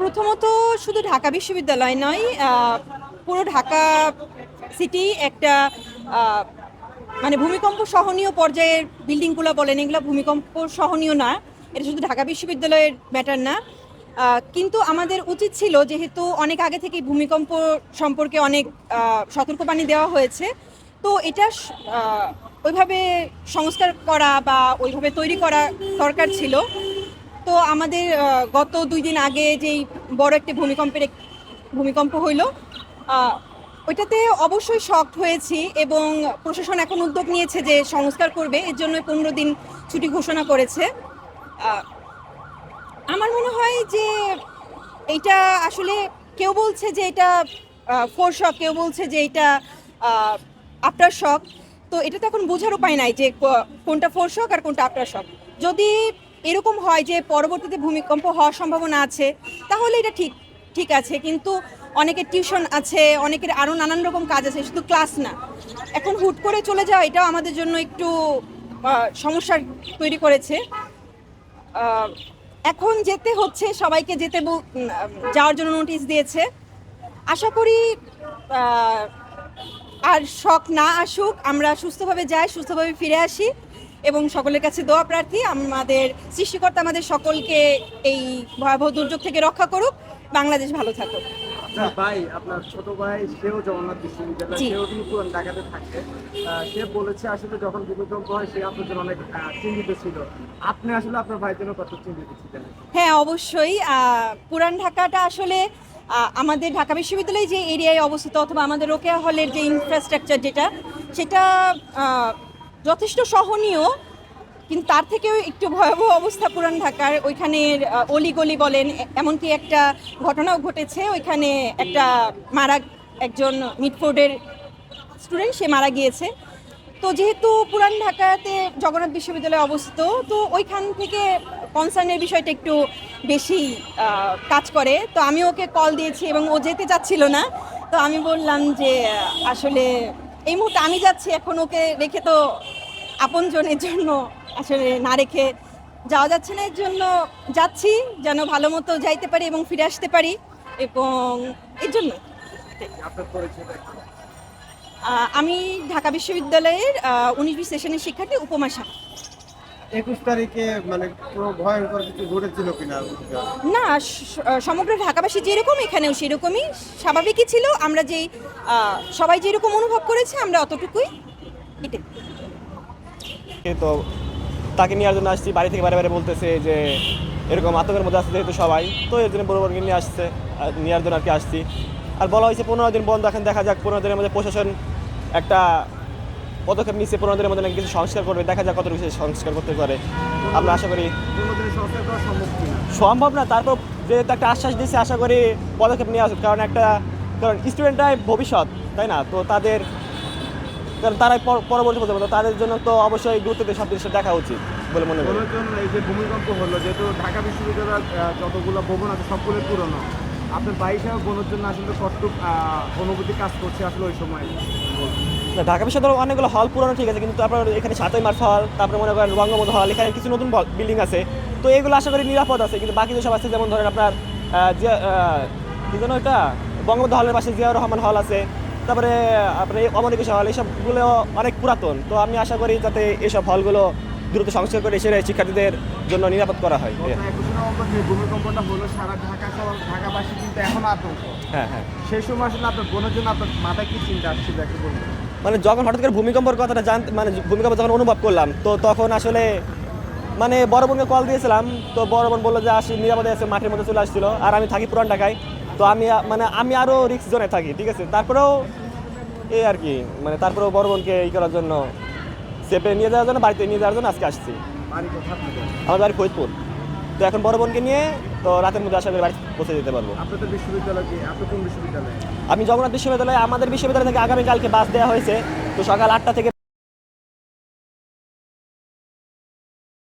প্রথমত শুধু ঢাকা বিশ্ববিদ্যালয় নয় পুরো ঢাকা সিটি একটা মানে ভূমিকম্প সহনীয় পর্যায়ের বিল্ডিংগুলো বলেন, এগুলো ভূমিকম্প সহনীয় না। এটা শুধু ঢাকা বিশ্ববিদ্যালয়ের ম্যাটার না। কিন্তু আমাদের উচিত ছিল যেহেতু অনেক আগে থেকে ভূমিকম্প সম্পর্কে অনেক সতর্কবাণী দেওয়া হয়েছে, তো এটা ওইভাবে সংস্কার করা বা ওইভাবে তৈরি করা দরকার ছিল। তো আমাদের গত দুই দিন আগে যেই বড় একটি ভূমিকম্পের ভূমিকম্প হইল ওইটাতে অবশ্যই শকড হয়েছি এবং প্রশাসন এখন উদ্যোগ নিয়েছে যে সংস্কার করবে। এর জন্য পনেরো দিন ছুটি ঘোষণা করেছে। আমার মনে হয় যে এইটা আসলে কেউ বলছে যে এটা ফোর শক কেউ বলছে যে এটা আফটার শক তো এটা তো এখন বোঝার উপায় নাই যে কোনটা ফোর শক আর কোনটা আফটার শক যদি এরকম হয় যে পরবর্তীতে ভূমিকম্প হওয়ার সম্ভাবনা আছে তাহলে এটা ঠিক ঠিক আছে। কিন্তু অনেকের টিউশন আছে অনেকের আরও নানান রকম কাজ আছে শুধু ক্লাস না। এখন হুট করে চলে যাওয়া এটাও আমাদের জন্য একটু আহ, সমস্যার তৈরি করেছে। এখন যেতে হচ্ছে সবাইকে যেতে যাওয়ার জন্য নোটিশ দিয়েছে। আশা করি আর শখ না আসুক আমরা সুস্থভাবে যাই সুস্থভাবে ফিরে আসি। এবং সকলের কাছে দোয়া প্রার্থী। আমাদের সৃষ্টিকর্তা আমাদের সকলকে এই ভয়াবহ দুর্যোগ থেকে রক্ষা করুক। বাংলাদেশ ভালো থাকুক। আপনার ভাই আপনার ছোট ভাই সেও জগন্নাথ বিশ্ববিদ্যালয় জি। সেও কিন্তু ঢাকাতে থাকে। সে বলেছে আসলে যখন ভূমিকম্প হয় সে আপনার জন্য অনেক আহ, চিন্তিত ছিল। আপনি আসলে আপনার ভাইয়ের জন্য কত চিন্তিত ছিলেন? হ্যাঁ অবশ্যই। পুরান ঢাকাটা আসলে আমাদের ঢাকা বিশ্ববিদ্যালয়ে যে এরিয়ায় অবস্থিত অথবা আমাদের রোকেয়া হলের যে ইনফ্রাস্ট্রাকচার যেটা সেটা আহ, যথেষ্ট সহনীয়, কিন্তু তার থেকেও একটু ভয়াবহ অবস্থা পুরান ঢাকার। ওইখানের অলিগলি বলেন এমনকি একটা ঘটনাও ঘটেছে, ওইখানে একটা মারা, একজন মিডফোর্ডের স্টুডেন্ট, সে মারা গিয়েছে। তো যেহেতু পুরান ঢাকাতে জগন্নাথ বিশ্ববিদ্যালয় অবস্থিত, তো ওইখান থেকে কনসার্নের বিষয়টা একটু বেশি কাজ করে। তো আমি ওকে কল দিয়েছি এবং ও যেতে চাচ্ছিল না। তো আমি বললাম যে আসলে এই মুহূর্তে আমি যাচ্ছি, এখন ওকে রেখে তো আপনজনের জন্য আসলে না রেখে যাওয়া যাচ্ছে না এর জন্য যাচ্ছি যেন ভালো মতো যাইতে পারি এবং ফিরে আসতে পারি এবং এর জন্য। আমি ঢাকা বিশ্ববিদ্যালয়ের উনিশ বিশ সেশনের শিক্ষার্থী উপমা শাহ একুশ তারিখে মানে ভয়ঙ্কর কিছু ঘটেছিল কিনা? না সমগ্র ঢাকাবাসী যেরকম এখানেও সেরকমই স্বাভাবিকই ছিল। আমরা যেই সবাই যেরকম অনুভব করেছে আমরা অতটুকুই এটাই তো তাকে নেওয়ার জন্য আসছি। বাড়ি থেকে বারে বারে বলতেছে যে এরকম আতঙ্কের মধ্যে আসছে যেহেতু সবাই তো এর জন্য বড় বড়কে নিয়ে আসছে আর নেওয়ার জন্য আর কি আসছি। আর বলা হয়েছে পনেরো দিন বন্ধ এখন দেখা যাক পনেরো দিনের মধ্যে প্রশাসন একটা পদক্ষেপ নিচ্ছে পনেরো দিনের মধ্যে নাকি কিছু সংস্কার করবে দেখা যাক কত কিছু সংস্কার করতে পারে। আমরা আশা করি সম্ভব সম্ভব না তারপর যেহেতু একটা আশ্বাস দিচ্ছে আশা করি পদক্ষেপ নেওয়া উচিত কারণ একটা কারণ স্টুডেন্টরাই ভবিষ্যৎ তাই না? তো তাদের কারণ তারাই পর- পরবর্তী প্রজন্ম তো তাদের জন্য তো অবশ্যই গুরুত্ব দিয়ে সব জিনিসটা দেখা উচিত বলে মনে করি। এই যে ভূমিকম্প হলো যেহেতু ঢাকা বিশ্ববিদ্যালয়ের যতগুলো ভবন আছে সবগুলো পুরনো। আপনার সাহেব বোনের জন্য আসলে আহ, অনুভূতি কাজ করছে আসলে ওই সময়? ঢাকা বিশ্ববিদ্যালয় অনেকগুলো হল পুরনো ঠিক আছে কিন্তু তারপর এখানে সাতই মার্চ হল তারপরে মনে করেন রঙ্গবন্ধু হল এখানে কিছু নতুন বিল্ডিং আছে। তো এগুলো আশা করি নিরাপদ আছে কিন্তু বাকি যেসব আছে যেমন ধরেন আপনার যে কি যেন এটা বঙ্গবন্ধু হলের পাশে জিয়াউর রহমান হল আছে। তারপরে আপনার একুশে হল এইসবগুলো অনেক পুরাতন। তো আমি আশা করি যাতে এইসব হলগুলো দ্রুত সংস্কার করে এসে শিক্ষার্থীদের জন্য নিরাপদ করা হয়। গত একুশে নভেম্বর যে ভূমিকম্পটা হলো সারা ঢাকা শহর ঢাকাবাসী কিন্তু এখন আতঙ্ক। হ্যাঁ হ্যাঁ। সেই সময় আসলে আপনার বোনের জন্য আপনার মাথায় কি চিন্তা আসছিল একটু বলুন? মানে যখন হঠাৎ করে ভূমিকম্পের কথাটা জানতে মানে ভূমিকম্প যখন অনুভব করলাম তো তখন আসলে মানে বড় বোনকে কল দিয়েছিলাম তো বড় বোন বলল যে আসি নিরাপদে আছে মাঠের মধ্যে চলে আসছিল। আর আমি থাকি পুরান ঢাকায়। তো আমি মানে আমি আরও রিক্স জোনে থাকি ঠিক আছে? তারপরেও এই আর কি মানে তারপরেও বড় বোনকে ই করার জন্য চেপে নিয়ে যাওয়ার জন্য বাড়িতে নিয়ে যাওয়ার জন্য আজকে আসছি। আমার বাড়ি ফরিদপুর। তো এখন বড় বোনকে নিয়ে তো রাতের মধ্যে আশা করি বাড়ি পৌঁছে যেতে পারব। আপনাদের বিশ্ববিদ্যালয় কি আপনি কোন বিশ্ববিদ্যালয়? আমি জগন্নাথ বিশ্ববিদ্যালয়ে আমাদের বিশ্ববিদ্যালয় থেকে আগামীকালকে বাস দেওয়া হয়েছে তো সকাল আটটা থেকে